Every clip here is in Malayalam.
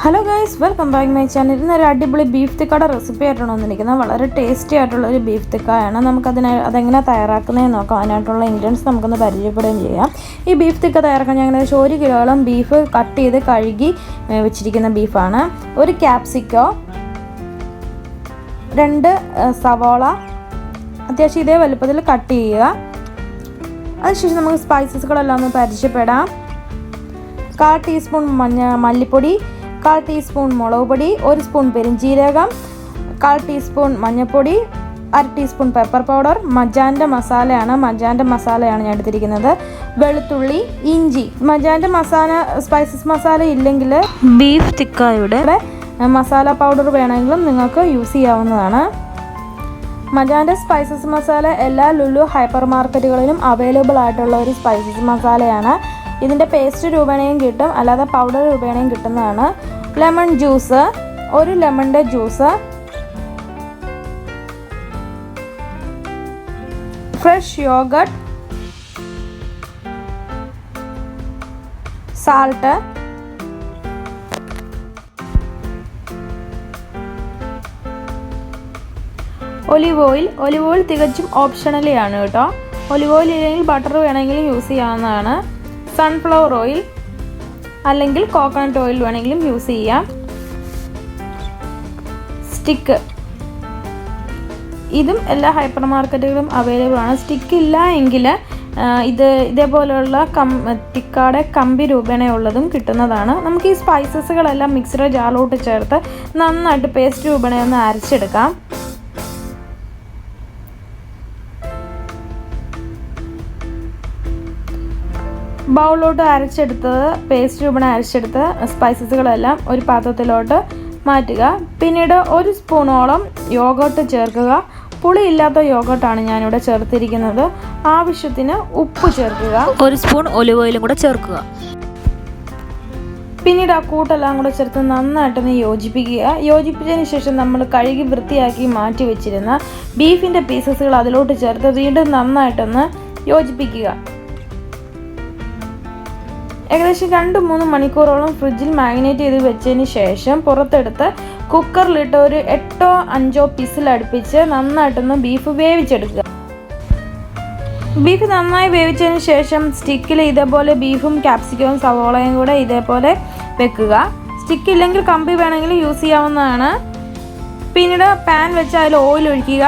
Hello guys welcome back my channel ഇന്നൊരു അടിപൊളി ബീഫ് തിക്കയുടെ റെസിപ്പി ആയിട്ടാണ് വന്നിരിക്കുന്നത്. വളരെ ടേസ്റ്റി ആയിട്ടുള്ള ഒരു ബീഫ് തിക്കായാണ് നമുക്കതിനെ അതെങ്ങനെ തയ്യാറാക്കുന്നതെന്ന് നോക്കാം. അതിനായിട്ടുള്ള ഇൻഗ്രീഡിയൻസ് നമുക്കൊന്ന് പരിചയപ്പെടുകയും ചെയ്യാം. ഈ ബീഫ് തിക്ക തയ്യാറാക്കാൻ ഞാൻ ഏകദേശം ഒരു കിലോളം ബീഫ് കട്ട് ചെയ്ത് കഴുകി വെച്ചിരിക്കുന്ന ബീഫാണ് ഒരു ക്യാപ്സിക്കോ രണ്ട് സവോള അത്യാവശ്യം ഇതേ വലുപ്പത്തിൽ കട്ട് ചെയ്യുക. അതിനുശേഷം നമുക്ക് സ്പൈസസുകളെല്ലാം ഒന്ന് പരിചയപ്പെടാം. കാൽ ടീസ്പൂൺ മഞ്ഞ മല്ലിപ്പൊടി കാൽ ടീസ്പൂൺ മുളക് പൊടി ഒരു സ്പൂൺ പെരിഞ്ജീരകം കാൽ ടീസ്പൂൺ മഞ്ഞൾപ്പൊടി അര ടീസ്പൂൺ പെപ്പർ പൗഡർ മജാന്റെ മസാലയാണ്. മജാന്റെ മസാലയാണ് ഞാൻ എടുത്തിരിക്കുന്നത്. വെളുത്തുള്ളി ഇഞ്ചി. മജാന്റെ മസാല സ്പൈസസ് മസാല ഇല്ലെങ്കിൽ ബീഫ് ടിക്കായുടെ മസാല പൗഡർ വേണമെങ്കിലും നിങ്ങൾക്ക് യൂസ് ചെയ്യാവുന്നതാണ്. മജാന്റെ സ്പൈസസ് മസാല എല്ലാ ലുലു ഹൈപ്പർ മാർക്കറ്റുകളിലും അവൈലബിൾ ആയിട്ടുള്ള ഒരു സ്പൈസസ് മസാലയാണ്. ഇതിന്റെ പേസ്റ്റ് രൂപേണയും കിട്ടും അല്ലാതെ പൗഡർ രൂപേണയും കിട്ടുന്നതാണ്. ലെമൺ ജ്യൂസ് ഒരു ലെമണിന്റെ juice. Fresh yogurt. Salt. Olive oil. Olive oil തികച്ചും ഓപ്ഷണലി ആണ് കേട്ടോ. ഒലിവ് ഓയിൽ ഇല്ലെങ്കിൽ ബട്ടർ വേണമെങ്കിലും യൂസ് ചെയ്യാവുന്നതാണ്. Sunflower oil. അല്ലെങ്കിൽ കോക്കനട്ട് ഓയിൽ വേണമെങ്കിലും യൂസ് ചെയ്യാം. സ്റ്റിക്ക് ഇതും എല്ലാ ഹൈപ്പർ മാർക്കറ്റുകളും അവൈലബിൾ ആണ്. സ്റ്റിക്ക് ഇല്ല എങ്കിൽ ഇത് ഇതേപോലെയുള്ള കം തിക്കാടെ കമ്പി രൂപേണയുള്ളതും കിട്ടുന്നതാണ്. നമുക്ക് ഈ സ്പൈസസുകളെല്ലാം മിക്സിയുടെ ജാറിലോട്ട് ചേർത്ത് നന്നായിട്ട് പേസ്റ്റ് രൂപേണയൊന്ന് അരച്ചെടുക്കാം. ബൗളിലോട്ട് അരച്ചെടുത്തത് പേസ്റ്റ് രൂപണ അരച്ചെടുത്ത് സ്പൈസസുകളെല്ലാം ഒരു പാത്രത്തിലോട്ട് മാറ്റുക. പിന്നീട് ഒരു സ്പൂണോളം യോഗോട്ട് ചേർക്കുക. പുളിയില്ലാത്ത യോഗോട്ടാണ് ഞാനിവിടെ ചേർത്തിരിക്കുന്നത്. ആവശ്യത്തിന് ഉപ്പ് ചേർക്കുക. ഒരു സ്പൂൺ ഒലിവ് ഓയിലും കൂടെ ചേർക്കുക. പിന്നീട് ആ കൂട്ടെല്ലാം കൂടെ ചേർത്ത് നന്നായിട്ടൊന്ന് യോജിപ്പിക്കുക. യോജിപ്പിച്ചതിന് ശേഷം നമ്മൾ കഴുകി വൃത്തിയാക്കി മാറ്റി വെച്ചിരുന്ന ബീഫിന്റെ പീസസുകൾ അതിലോട്ട് ചേർത്ത് വീണ്ടും നന്നായിട്ടൊന്ന് യോജിപ്പിക്കുക. ഏകദേശം രണ്ട് മൂന്ന് മണിക്കൂറോളം ഫ്രിഡ്ജിൽ മാഗ്നേറ്റ് ചെയ്ത് വെച്ചതിന് ശേഷം പുറത്തെടുത്ത് കുക്കറിലിട്ട് ഒരു എട്ടോ അഞ്ചോ പിസിൽ അടുപ്പിച്ച് നന്നായിട്ടൊന്ന് ബീഫ് വേവിച്ചെടുക്കുക. ബീഫ് നന്നായി വേവിച്ചതിന് ശേഷം സ്റ്റിക്കിൽ ഇതേപോലെ ബീഫും ക്യാപ്സിക്കവും സവോളയും കൂടെ ഇതേപോലെ വെക്കുക. സ്റ്റിക്ക് ഇല്ലെങ്കിൽ കമ്പി വേണമെങ്കിൽ യൂസ് ചെയ്യാവുന്നതാണ്. പിന്നീട് പാൻ വെച്ച് അതിൽ ഓയിൽ ഒഴിക്കുക.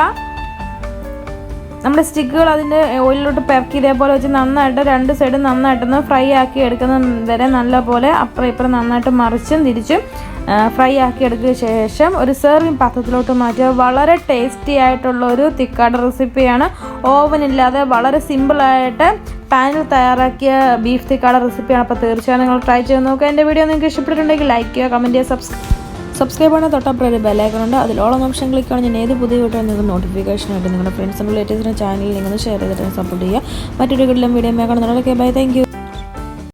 നമ്മുടെ സ്റ്റിക്കുകൾ അതിന്റെ ഓയിലിലോട്ട് പെരക്കി ഇതേപോലെ വെച്ച് നന്നായിട്ട് രണ്ട് സൈഡും നന്നായിട്ടൊന്ന് ഫ്രൈ ആക്കി എടുക്കുന്ന വരെ നല്ലപോലെ അപ്പുറം ഇപ്പുറം നന്നായിട്ട് മറിച്ചും തിരിച്ചും ഫ്രൈ ആക്കി എടുക്കുക ശേഷം ഒരു സെർവിങ് പാത്രത്തിലോട്ട് മാറ്റുക വളരെ ടേസ്റ്റി ആയിട്ടുള്ള ഒരു തിക്കാട് റെസിപ്പിയാണ് ഓവൻ ഇല്ലാതെ വളരെ സിമ്പിളായിട്ട് പാനിൽ തയ്യാറാക്കിയ ബീഫ് തിക്കാട് റെസിപ്പിയാണ് അപ്പോൾ തീർച്ചയായും നിങ്ങൾ ട്രൈ ചെയ്ത് നോക്കുക. എന്റെ വീഡിയോ നിങ്ങൾക്ക് ഇഷ്ടപ്പെട്ടിട്ടുണ്ടെങ്കിൽ ലൈക്ക് ചെയ്യുക കമന്റ് ചെയ്യുക സബ്സ്ക്രൈബ് സബ്സ്ക്രൈബ് ചെയ്യണ തൊട്ടപ്പുറം ഒരു ബെലൈക്കൺ ഉണ്ട്. അതിലോളം ഓപ്ഷൻ ക്ലിക്ക് ആണ് ഞാൻ ഏത് പുതിയ വീട്ടിൽ നിങ്ങൾക്ക് നോട്ടിഫിക്കേഷൻ ആയിട്ട് നിങ്ങളുടെ ഫ്രണ്ട്സിനും റിലേറ്റീവ്സിനും ചാനലിൽ നിങ്ങൾ ഷെയർ ചെയ്തിട്ട് സപ്പോർട്ട് ചെയ്യുക. മറ്റൊരു വീട്ടിലും വീഡിയോ കാണുന്നവരൊക്കെ ബൈ താങ്ക്